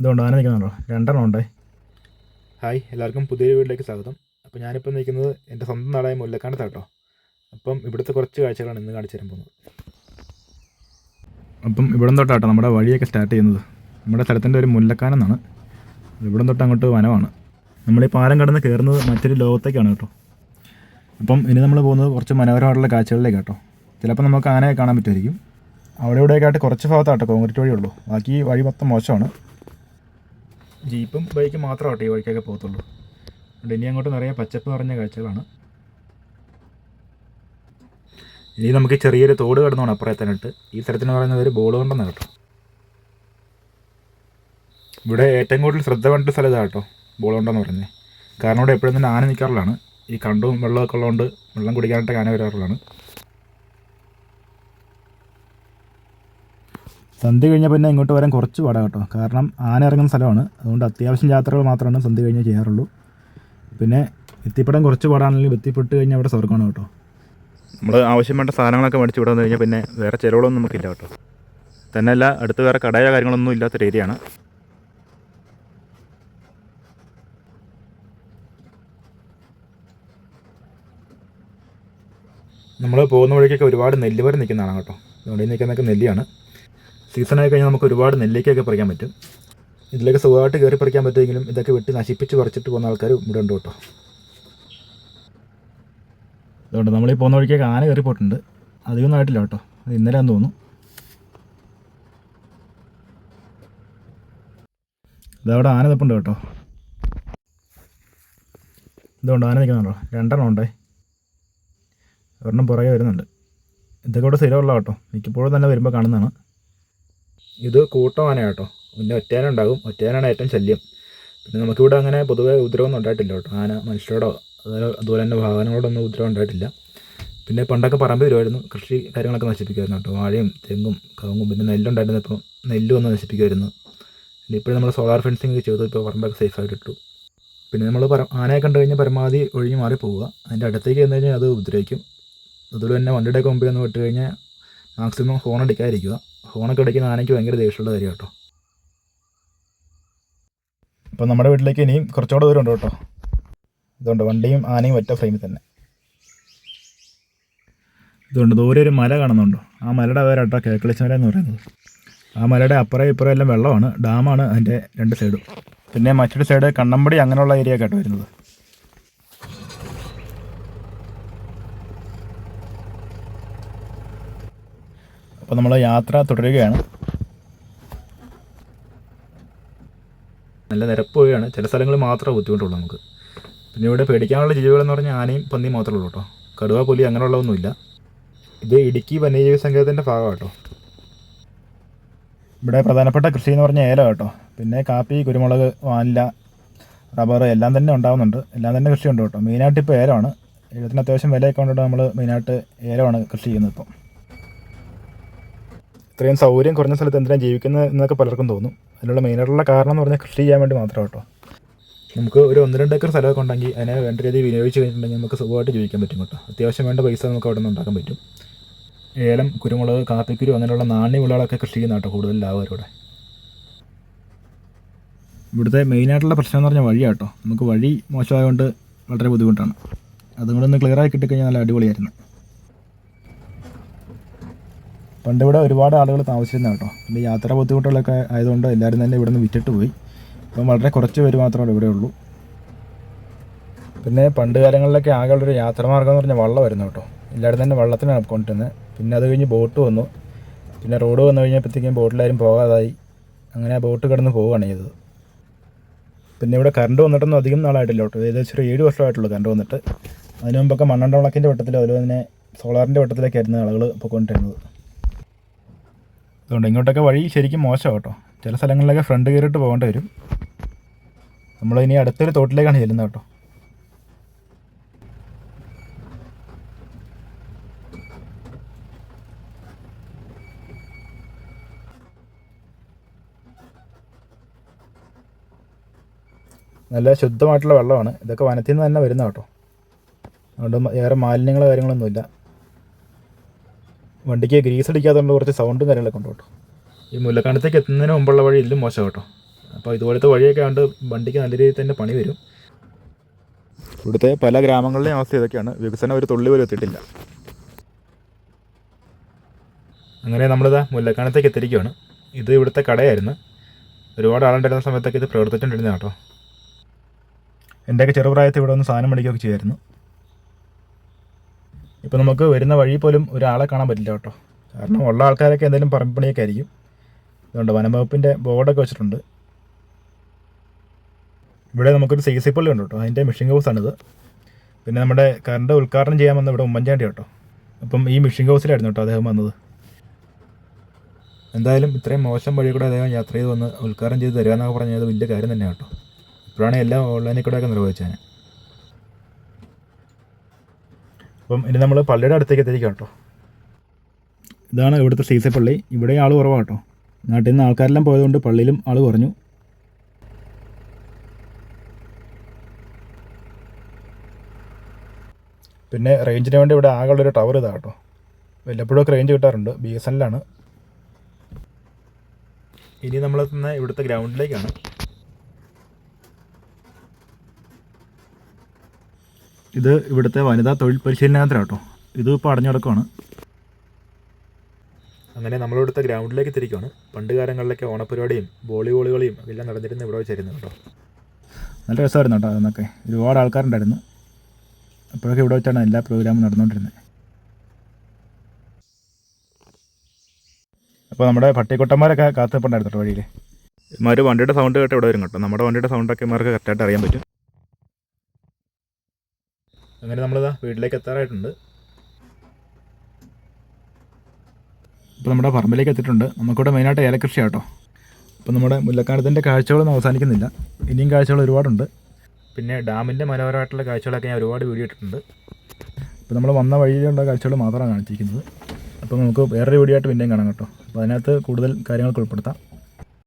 ഇതുകൊണ്ട് ആന നിൽക്കുന്നുണ്ടോ? രണ്ടെണ്ണം ഉണ്ടേ. ഹായ് എല്ലാവർക്കും പുതിയ വീട്ടിലേക്ക് സ്വാഗതം. അപ്പോൾ ഞാനിപ്പോൾ നിൽക്കുന്നത് എന്റെ സ്വന്തം നാടായ മുല്ലക്കാണ്ടത്താട്ടോ അപ്പം ഇവിടുത്തെ കുറച്ച് കാഴ്ചകളാണ് ഇന്ന് കാണിച്ചു തരാൻ പോകുന്നത്. അപ്പം ഇവിടം തൊട്ടാട്ടോ നമ്മുടെ വഴിയൊക്കെ സ്റ്റാർട്ട് ചെയ്യുന്നത്. നമ്മുടെ സ്ഥലത്തിന്റെ ഒരു മുല്ലക്കാനെന്നാണ് ഇവിടം തൊട്ട് അങ്ങോട്ട് വനമാണ്. നമ്മൾ ഈ പാലം കടന്ന് കയറുന്നത് മറ്റൊരു ലോകത്തേക്കാണ് കേട്ടോ. അപ്പം ഇനി നമ്മൾ പോകുന്നത് കുറച്ച് മനോഹരമായിട്ടുള്ള കാഴ്ചകളിലേക്ക് കേട്ടോ. ചിലപ്പോൾ നമുക്ക് ആനയെ കാണാൻ പറ്റുമായിരിക്കും. അവിടെ ഇവിടെയൊക്കെ ആയിട്ട് കുറച്ച് ഭാഗത്താട്ടോ കോൺക്രീറ്റ് വഴിയുള്ളൂ. ബാക്കി വഴി മൊത്തം മോശമാണ്. ജീപ്പും ബൈക്കും മാത്രമാട്ടെ ഈ വഴിക്കൊക്കെ പോകത്തുള്ളൂ. അതുകൊണ്ട് ഇനി അങ്ങോട്ട് നിറയെ പച്ചപ്പ് നിറഞ്ഞ കാഴ്ചകളാണ്. ഇനി നമുക്ക് ചെറിയൊരു തോട് കടന്നോണം അപ്പുറത്തേനിട്ട് ഈ സ്ഥലത്തിന് പറയുന്നത് ഒരു ബോൾ കൊണ്ടെന്നാണ് കേട്ടോ. ഇവിടെ ഏറ്റവും കൂടുതൽ ശ്രദ്ധ വേണ്ട സ്ഥലം ഇതാ കേട്ടോ ബോൾ കൊണ്ടെന്ന് പറഞ്ഞത് കാരണം ഇവിടെ എപ്പോഴും തന്നെ ആന നിൽക്കാറുള്ളതാണ് ഈ കണ്ടും വെള്ളമൊക്കെ ഉള്ളതുകൊണ്ട് വെള്ളം കുടിക്കാനായിട്ട് ആന വരാറുള്ളതാണ്. സന്ധ്യ കഴിഞ്ഞാൽ പിന്നെ ഇങ്ങോട്ട് വരാൻ കുറച്ച് പാടാണ് കേട്ടോ. കാരണം ആന ഇറങ്ങുന്ന സ്ഥലമാണ്. അതുകൊണ്ട് അത്യാവശ്യം യാത്രകൾ മാത്രമാണ് സന്ധി കഴിഞ്ഞാൽ ചെയ്യാറുള്ളൂ. പിന്നെ എത്തിപ്പെടാൻ കുറച്ച് പാടാണെങ്കിലും എത്തിപ്പെട്ട് കഴിഞ്ഞാൽ അവിടെ സ്വർഗമാണ് കേട്ടോ. നമ്മൾ ആവശ്യം വേണ്ട സാധനങ്ങളൊക്കെ മേടിച്ച് ഇവിടെ കഴിഞ്ഞാൽ പിന്നെ വേറെ ചിലവുകളൊന്നും നമുക്കില്ല കേട്ടോ. തന്നെയല്ല അടുത്ത് വേറെ കടയോ കാര്യങ്ങളൊന്നും ഇല്ലാത്തൊരു ഏരിയയാണ് നമ്മൾ പോകുന്ന വഴിക്കൊക്കെ ഒരുപാട് നെല്ല് വരെ നിൽക്കുന്നതാണ് കേട്ടോ. ഈ നിൽക്കുന്നതൊക്കെ നെല്ലിയാണ്. സീസണായി കഴിഞ്ഞാൽ നമുക്ക് ഒരുപാട് നെല്ലിക്കയൊക്കെ പറിക്കാൻ പറ്റും. ഇതിലേക്ക് സുഖമായിട്ട് കയറി പറിക്കാൻ പറ്റുമെങ്കിലും ഇതൊക്കെ വെട്ടി നശിപ്പിച്ച് പറിച്ചിട്ട് പോകുന്ന ആൾക്കാർ ഇവിടെ ഉണ്ട് കേട്ടോ. അതുകൊണ്ട് നമ്മൾ ഈ പോകുന്ന വഴിക്കൊക്കെ ആന കയറി പോയിട്ടുണ്ട്. അധികമൊന്നും ആയിട്ടില്ല കേട്ടോ. അത് ഇന്നലെ തോന്നുന്നു. ഇതവിടെ ആന തപ്പുണ്ട് കേട്ടോ. ഇതുകൊണ്ട് ആന നിൽക്കുന്നുണ്ടോ രണ്ടെണ്ണം ഉണ്ടേ. ഒരെണ്ണം പുറകെ വരുന്നുണ്ട്. ഇതൊക്കെ ഇവിടെ സ്ഥിരമുള്ള കേട്ടോ. മിക്കപ്പോഴും തന്നെ വരുമ്പോൾ കാണുന്നതാണ്. ഇത് കൂട്ടം കേട്ടോ. പിന്നെ ഒറ്റയാന ഉണ്ടാകും ഒറ്റയാനാണ് ഏറ്റവും ശല്യം. പിന്നെ നമുക്കിവിടെ അങ്ങനെ പൊതുവേ ഉപദ്രവമൊന്നും ഉണ്ടായിട്ടില്ല കേട്ടോ. ആന മനുഷ്യരോടോ അതുപോലെ തന്നെ വാഹനങ്ങളോടൊന്നും ഉപദ്രവം ഉണ്ടായിട്ടില്ല. പിന്നെ പണ്ടൊക്കെ പറമ്പ് വരുമായിരുന്നു കൃഷി കാര്യങ്ങളൊക്കെ നശിപ്പിക്കുമായിരുന്നു കേട്ടോ. വാഴയും തെങ്ങും കവുങ്ങും പിന്നെ നെല്ലുണ്ടായിരുന്നു ഇപ്പോൾ നെല്ല് വന്ന് നശിപ്പിക്കുമായിരുന്നു. ഇപ്പോഴും നമ്മൾ സോളാർ ഫെൻസിങ് ഒക്കെ ചെയ്തു ഇപ്പോൾ പറമ്പൊക്കെ സേഫായിട്ട് ഇട്ടു. പിന്നെ നമ്മൾ പര ആനയെ കണ്ടു കഴിഞ്ഞാൽ പരമാവധി ഒഴിഞ്ഞ് മാറി പോവുക. അതിന്റെ അടുത്തേക്ക് ചെന്ന് കഴിഞ്ഞാൽ അത് ഉപദ്രവിക്കും. അതുപോലെ തന്നെ വണ്ടിയുടെ കൊമ്പിൽ ഒന്ന് വിട്ട് കഴിഞ്ഞാൽ മാക്സിമം ഹോൺ അടിക്കാതിരിക്കുക. ഹോണൊക്കെ അടിക്കുന്ന ആനയ്ക്ക് ഭയങ്കര ദേഷ്യമുള്ള കാര്യം കേട്ടോ അപ്പോൾ നമ്മുടെ വീട്ടിലേക്ക് ഇനിയും കുറച്ചുകൂടെ ദൂരം ഉണ്ട് കേട്ടോ. ഇതുകൊണ്ട് വണ്ടിയും ആനയും ഒറ്റ ഫ്രെയിമിൽ തന്നെ. ഇതുകൊണ്ട് ദൂരെ ഒരു മല കാണുന്നുണ്ടോ. ആ മലയുടെ പേരാട്ടോ കേക്കളിച്ചമല എന്ന് പറയുന്നത്. ആ മലയുടെ അപ്പുറം ഇപ്പുറം എല്ലാം വെള്ളമാണ് ഡാമാണ് അതിന്റെ രണ്ട് സൈഡും പിന്നെ മറ്റൊരു സൈഡ് കണ്ണമ്പടി അങ്ങനെയുള്ള ഏരിയ കേട്ടോ വരുന്നത്. അപ്പോൾ നമ്മൾ യാത്ര തുടരുകയാണ്. നല്ല നിരപ്പ് ചില സ്ഥലങ്ങളിൽ മാത്രമേ ബുദ്ധിമുട്ടുള്ളൂ നമുക്ക്. പിന്നെ ഇവിടെ പേടിക്കാനുള്ള ജീവികളെന്ന് പറഞ്ഞാൽ ആനയും പന്നിയും മാത്രമേ ഉള്ളൂ കേട്ടോ. കടുവ പുലി അങ്ങനെയുള്ളതൊന്നുമില്ല. ഇത് ഇടുക്കി വന്യജീവി സങ്കേതത്തിന്റെ ഭാഗം കേട്ടോ. ഇവിടെ പ്രധാനപ്പെട്ട കൃഷി എന്ന് പറഞ്ഞാൽ ഏലം കേട്ടോ. പിന്നെ കാപ്പി കുരുമുളക് വാനില റബ്ബർ എല്ലാം തന്നെ ഉണ്ടാകുന്നുണ്ട് എല്ലാം തന്നെ കൃഷിയുണ്ട് കേട്ടോ. മെയിനായിട്ട് ഇപ്പോൾ ഏലമാണ്. ഏലത്തിന് അത്യാവശ്യം വിലയൊക്കെ കൊണ്ടിട്ട് നമ്മൾ മെയിനായിട്ട് ഏലമാണ് കൃഷി ചെയ്യുന്നത് ഇപ്പം. ഇത്രയും സൗകര്യം കുറഞ്ഞ സ്ഥലത്ത് എന്തിനാണ് ജീവിക്കുന്നത് എന്നൊക്കെ പലർക്കും തോന്നും. അതിനുള്ള മെയിനായിട്ടുള്ള കാരണം എന്ന് പറഞ്ഞാൽ കൃഷി ചെയ്യാൻ വേണ്ടി മാത്രം കേട്ടോ. നമുക്ക് ഒരു ഒന്ന് രണ്ട് ഏക്കർ സ്ഥലമൊക്കെ ഉണ്ടെങ്കിൽ അതിനെ വേണ്ട രീതിയിൽ വിനിയോഗിച്ച് കഴിഞ്ഞിട്ടുണ്ടെങ്കിൽ നമുക്ക് സുഖമായിട്ട് ജീവിക്കാൻ പറ്റും കേട്ടോ. അത്യാവശ്യം വേണ്ട പൈസ നമുക്ക് അവിടെ നിന്ന് ഉണ്ടാക്കാൻ പറ്റും. ഏലം കുരുമുളക് കാപ്പിക്കുരു അങ്ങനെയുള്ള നാണ്യ വിളകളൊക്കെ കൃഷി ചെയ്യുന്ന കേട്ടോ കൂടുതൽ ലാഭം ഇവിടെ ഇവിടുത്തെ മെയിനായിട്ടുള്ള പ്രശ്നം എന്ന് പറഞ്ഞാൽ വഴിയാണ് കേട്ടോ. നമുക്ക് വഴി മോശമായതുകൊണ്ട് വളരെ ബുദ്ധിമുട്ടാണ്. അതുകൊണ്ടൊന്ന് ക്ലിയർ ആയി കിട്ടിക്കഴിഞ്ഞാൽ നല്ല അടിപൊളിയായിരുന്നു. പണ്ട് ഇവിടെ ഒരുപാട് ആളുകൾ താമസിച്ചിരുന്ന കേട്ടോ. പിന്നെ യാത്രാ ബുദ്ധിമുട്ടുകളൊക്കെ ആയതുകൊണ്ട് എല്ലാവരും തന്നെ ഇവിടെ നിന്ന് വിറ്റിട്ട് പോയി. ഇപ്പം വളരെ കുറച്ച് പേര് മാത്രമേ ഇവിടെ ഉള്ളൂ. പിന്നെ പണ്ട് കാലങ്ങളിലൊക്കെ ആകെയുള്ളൊരു യാത്രാമാർഗം എന്ന് പറഞ്ഞാൽ വള്ളമായിരുന്നു കേട്ടോ. എല്ലാവരും തന്നെ വള്ളത്തിനാണ് കൊണ്ടിരുന്നത്. പിന്നെ അത് കഴിഞ്ഞ് ബോട്ട് വന്നു. പിന്നെ റോഡ് വന്നു കഴിഞ്ഞപ്പോഴത്തേക്കും ബോട്ടിലാരും പോകാതായി. അങ്ങനെ ആ ബോട്ട് കിടന്ന് പോവുകയാണ് ചെയ്തത്. പിന്നെ ഇവിടെ കറണ്ട് വന്നിട്ടൊന്നും അധികം നാളായിട്ടില്ല കേട്ടോ. ഏകദേശം ഒരു ഏഴ് വർഷമായിട്ടുള്ളൂ കറണ്ട് വന്നിട്ട്. അതിന് മുമ്പൊക്കെ മണ്ണണ്ട വിളക്കിന്റെ വട്ടത്തിലോ അതുപോലെ തന്നെ സോളാറിന്റെ വട്ടത്തിലൊക്കെ ആയിരുന്നു ആളുകൾ പോയിക്കൊണ്ടിരുന്നത് അതുകൊണ്ട് ഇങ്ങോട്ടൊക്കെ വഴി ശരിക്കും മോശം കേട്ടോ. ചില സ്ഥലങ്ങളിലൊക്കെ ഫ്രണ്ട് കയറിയിട്ട് പോകേണ്ടി വരും. നമ്മൾ ഇനി അടുത്തൊരു തോട്ടിലേക്കാണ് ചെല്ലുന്നത് കേട്ടോ. നല്ല ശുദ്ധമായിട്ടുള്ള വെള്ളമാണ്. ഇതൊക്കെ വനത്തിൽ നിന്ന് തന്നെ വരുന്ന കേട്ടോ. അതുകൊണ്ട് വേറെ മാലിന്യങ്ങളോ കാര്യങ്ങളൊന്നുമില്ല. വണ്ടിക്ക് ഗ്രീസ് അടിക്കാത്തതുകൊണ്ട് കുറച്ച് സൗണ്ടും കാര്യങ്ങളൊക്കെ ഉണ്ട് കേട്ടോ. ഈ മുല്ലക്കാണത്തേക്ക് എത്തുന്നതിന് മുമ്പുള്ള വഴി ഇതിലും മോശം കേട്ടോ. അപ്പോൾ ഇതുപോലത്തെ വഴിയൊക്കെ ആണ്ട് വണ്ടിക്ക് നല്ല രീതിയിൽ തന്നെ പണി വരും. ഇവിടുത്തെ പല ഗ്രാമങ്ങളിലെയും അവസ്ഥ ഇതൊക്കെയാണ്. വികസനം ഒരു തുള്ളി പോലും എത്തിയിട്ടില്ല. അങ്ങനെ നമ്മളിതാ മുല്ലക്കാണത്തേക്ക് എത്തിരിക്കുകയാണ് ഇത് ഇവിടുത്തെ കടയായിരുന്നു. ഒരുപാട് ആളുണ്ടായിരുന്ന സമയത്തൊക്കെ ഇത് പ്രവർത്തിച്ചുകൊണ്ടിരുന്ന കേട്ടോ. എന്റെയൊക്കെ ചെറുപ്രായത്തിൽ ഇവിടെ ഒന്ന് സാധനം മേടിക്കുകയൊക്കെ ചെയ്യുമായിരുന്നു ഇപ്പോൾ നമുക്ക് വരുന്ന വഴി പോലും ഒരാളെ കാണാൻ പറ്റില്ല കേട്ടോ. കാരണം ഉള്ള ആൾക്കാരൊക്കെ എന്തെങ്കിലും പറമ്പണിയൊക്കെ ആയിരിക്കും. അതുകൊണ്ട് വനംവകുപ്പിന്റെ ബോർഡൊക്കെ വെച്ചിട്ടുണ്ട്. ഇവിടെ നമുക്കൊരു സി സി പള്ളി ഉണ്ട് കേട്ടോ. അതിന്റെ മിഷിംഗ് ഹൗസാണിത് പിന്നെ നമ്മുടെ കറണ്ട് ഉദ്ഘാടനം ചെയ്യാൻ വന്ന ഇവിടെ ഉമ്മൻചാണ്ടി കേട്ടോ. അപ്പം ഈ മിഷിംഗ് ഹൗസിലായിരുന്നു കേട്ടോ അദ്ദേഹം വന്നത്. എന്തായാലും ഇത്രയും മോശം വഴി കൂടെ അദ്ദേഹം യാത്ര ചെയ്ത് വന്ന് ഉദ്ഘാടനം ചെയ്ത് തരിക എന്നൊക്കെ പറഞ്ഞത് വലിയ കാര്യം തന്നെയാണ് കേട്ടോ. ഇപ്പോഴാണ് എല്ലാം ഓൺലൈനിൽ കൂടെയൊക്കെ നിർവഹിച്ചത് അപ്പം ഇനി നമ്മൾ പള്ളിയുടെ അടുത്തേക്ക് എത്തിയിരിക്കാം കേട്ടോ. ഇതാണ് ഇവിടുത്തെ സി സി പള്ളി. ഇവിടെ ആൾ കുറവാണ് കേട്ടോ. നാട്ടിൽ നിന്ന് ആൾക്കാരെല്ലാം പോയതുകൊണ്ട് പള്ളിയിലും ആൾ കുറഞ്ഞു. പിന്നെ റേഞ്ചിന് വേണ്ടി ഇവിടെ ആകെയുള്ളൊരു ടവർ ഇതാ കേട്ടോ. വല്ലപ്പോഴൊക്കെ റേഞ്ച് കിട്ടാറുണ്ട്. ബി എസ് എല്ലാണ് ഇനി നമ്മളെത്തുന്ന ഇവിടുത്തെ ഗ്രൗണ്ടിലേക്കാണ്. ഇത് ഇവിടുത്തെ വനിതാ തൊഴിൽ പരിശീലന കേന്ദ്രം കേട്ടോ. ഇത് ഇപ്പോൾ അടഞ്ഞു കിടക്കുവാണ്. അങ്ങനെ നമ്മളിവിടുത്തെ ഗ്രൗണ്ടിലേക്ക് തിരിക്കുകയാണ് പണ്ട് കാലങ്ങളിലൊക്കെ ഓണപ്പരിപാടിയും വോളിബോൾ കളിയും എല്ലാം നടന്നിരുന്ന ഇവിടെ വെച്ചായിരുന്നു കേട്ടോ. നല്ല രസമായിരുന്നു കേട്ടോ അന്നൊക്കെ ഒരുപാട് ആൾക്കാരുണ്ടായിരുന്നു. അപ്പോഴൊക്കെ ഇവിടെ വെച്ചാണ് എല്ലാ പ്രോഗ്രാമും നടന്നുകൊണ്ടിരുന്നത്. അപ്പോൾ നമ്മുടെ പട്ടിക്കുട്ടന്മാരൊക്കെ കാത്തു നിൽപ്പുണ്ടായിരുന്നു കേട്ടോ വഴിയിൽ ഇമാർ വണ്ടിയുടെ സൗണ്ട് കേട്ട് ഇവിടെ വരും കേട്ടോ. നമ്മുടെ വണ്ടിയുടെ സൗണ്ടൊക്കെ ഇമാർക്ക് കറക്റ്റായിട്ട് അറിയാൻ പറ്റും. അങ്ങനെ നമ്മളിതാ വീട്ടിലേക്ക് എത്താറായിട്ടുണ്ട്. ഇപ്പോൾ നമ്മുടെ പറമ്പിലേക്ക് എത്തിയിട്ടുണ്ട്. നമുക്കിവിടെ മെയിനായിട്ട് ഏലക്കൃഷി കേട്ടോ അപ്പോൾ നമ്മുടെ മുല്ലക്കാലത്തിന്റെ കാഴ്ചകളൊന്നും അവസാനിക്കുന്നില്ല. ഇനിയും കാഴ്ചകൾ ഒരുപാടുണ്ട്. പിന്നെ ഡാമിന്റെ മനോഹരമായിട്ടുള്ള കാഴ്ചകളൊക്കെ ഞാൻ ഒരുപാട് വീഡിയോ ഇട്ടിട്ടുണ്ട്. ഇപ്പോൾ നമ്മൾ വന്ന വഴിയിലുള്ള കാഴ്ചകൾ മാത്രമാണ് കാണിച്ചിരിക്കുന്നത്. അപ്പോൾ നമുക്ക് വേറൊരു വീഡിയോ ആയിട്ട് പിന്നെയും കാണാം കേട്ടോ. അപ്പോൾ അതിനകത്ത് കൂടുതൽ കാര്യങ്ങൾക്ക് ഉൾപ്പെടുത്താം.